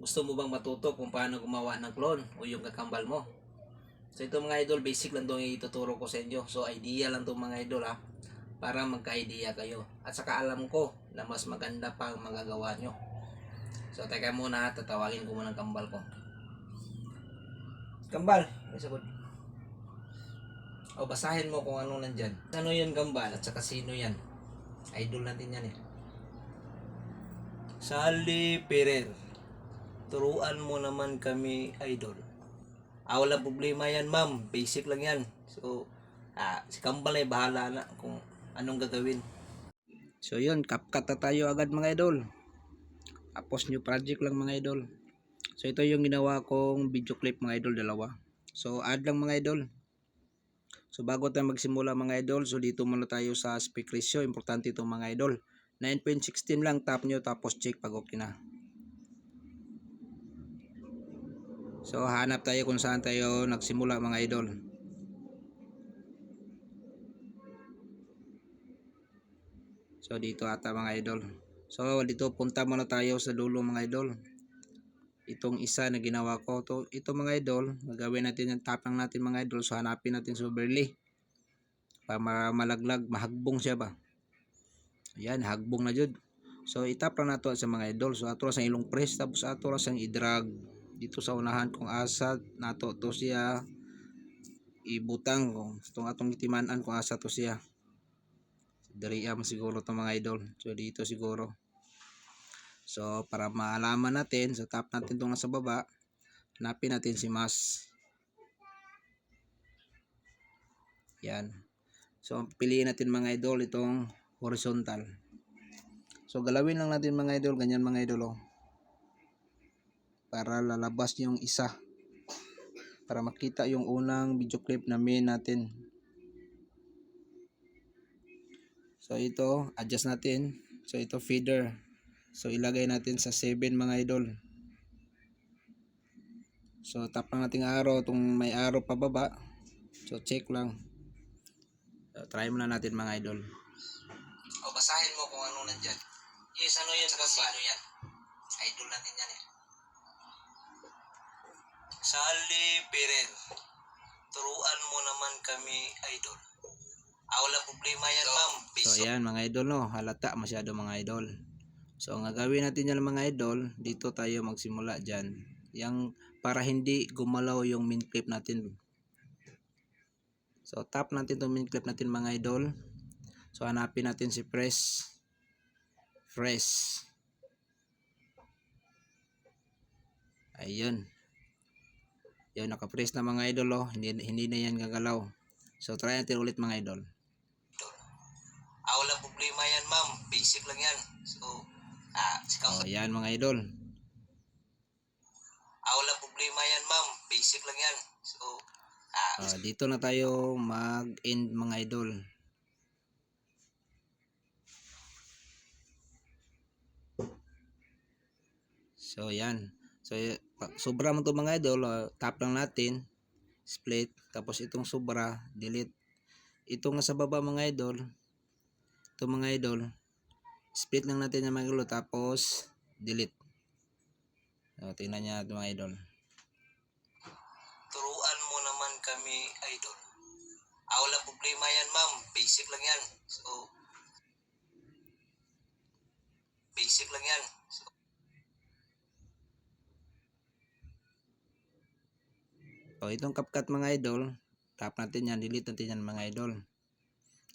Gusto mo bang matuto kung paano gumawa ng clone o yung kakambal mo? So ito mga idol, basic lang itong ituturo ko sa inyo. So idea lang itong mga idol ha, para magka-idea kayo. At saka alam ko na mas maganda pa ang magagawa nyo. So teka muna, tatawagin ko muna ang kambal ko. Kambal, may sagot. O basahin mo kung ano nandyan. Ano yun kambal at saka sino yan? Idol natin yan eh. Sally Perer. Turuan mo naman kami, idol. Ah, walang problema yan, ma'am. Basic lang yan. So, ah, si Kambal ay bahala na kung anong gagawin. So, yun. Kapkat na tayo agad, mga idol. Tapos new project lang, mga idol. So, ito yung ginawa kong video clip, mga idol, dalawa. So, add lang, mga idol. So, bago tayo magsimula, mga idol, so dito muna tayo sa aspect ratio. Importante ito, mga idol. 9.16 lang, tap nyo, tapos check pag okay na. So hanap tayo kung saan tayo nagsimula mga idol. So dito ata mga idol. So dito punta muna tayo sa dulo mga idol. Itong isa na ginawa ko to, ito mga idol, gagawin natin yung tap lang natin mga idol. So hanapin natin sa overlay. Para ma- malaglag, mahagbong siya ba. Ayan, hagbong na jud. So itap lang nato sa mga idol. So ato sa ilong press tapos ato sa i-drag dito sa unahan kung asa nato to siya ibutang kung itong atong itimanan kung asa to siya. Dari am siguro to mga idol. So dito siguro. So para maalaman natin so tap natin itong nasa baba hanapin natin si mas. Yan. So piliin natin mga idol itong horizontal. So galawin lang natin mga idol ganyan mga idol oh para lalabas yung isa. Para makita yung unang video clip na main natin. So ito adjust natin. So ito feeder. So ilagay natin sa 7 mga idol. So tap lang natin arrow. Itong may arrow pababa so check lang. So, try muna natin mga idol. O basahin mo kung ano nandyan. Yes ano yan gamba yan? Idol natin yan eh Sally Perer. Turuan mo naman kami, idol. Ah, walang problema yan, ma'am. So, ayan, mga idol, no. Halata masyado, mga idol. So, ang gagawin natin yan, mga idol, dito tayo magsimula dyan. Yang, para hindi gumalaw yung min clip natin. So, tap natin itong min clip natin, mga idol. So, hanapin natin si press. Press. Ayun. Yun, naka-press na mga idol, oh. Hindi, hindi na yan gagalaw. So, try natin ulit mga idol. Ah, walang problema yan, ma'am. Basic lang yan. So, ah, oh, yan mga idol. Ah, walang problema yan, ma'am. Basic lang yan. So, ah, dito na tayo mag-end mga idol. So, yan. So, sobra mo to mga idol, ah, tap lang natin, split, tapos itong sobra, delete. Itong nasa baba mga idol, ito mga idol, split lang natin yung mga idol, tapos delete. So, tingnan niya ito mga idol. Turuan mo naman kami, idol. Ah, walang problema yan, ma'am. Basic lang yan. So, basic lang yan. So, O itong CapCut mga idol, tap natin yan, delete natin yan mga idol.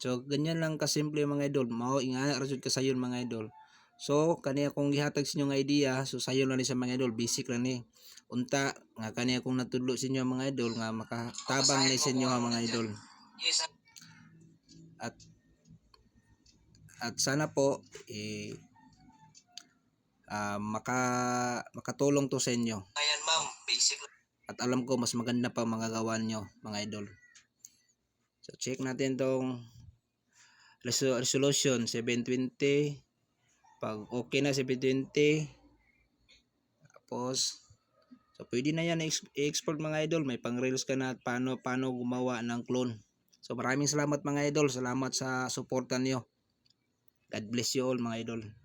So ganyan lang kasimple mga idol. Mao ingana ra jud ka sayon mga idol. So kaniya kung gihatag sa inyo nga idea, so sayon lang ni sa mga idol, basic lang ni. Unta nga kaniya kung natudlo sa inyo mga idol nga makatabang ni sa inyo ha mga idol. At at sana po eh ah, maka makatulong to sa inyo. Ayan ma'am, basic at alam ko mas maganda pa mga gawa nyo mga idol. So check natin tong reso- resolution 720 pag okay na 720 tapos so pwede na yan i-export mga idol. May pang reels ka na at paano, paano gumawa ng clone. So maraming salamat mga idol. Salamat sa suportan nyo. God bless you all mga idol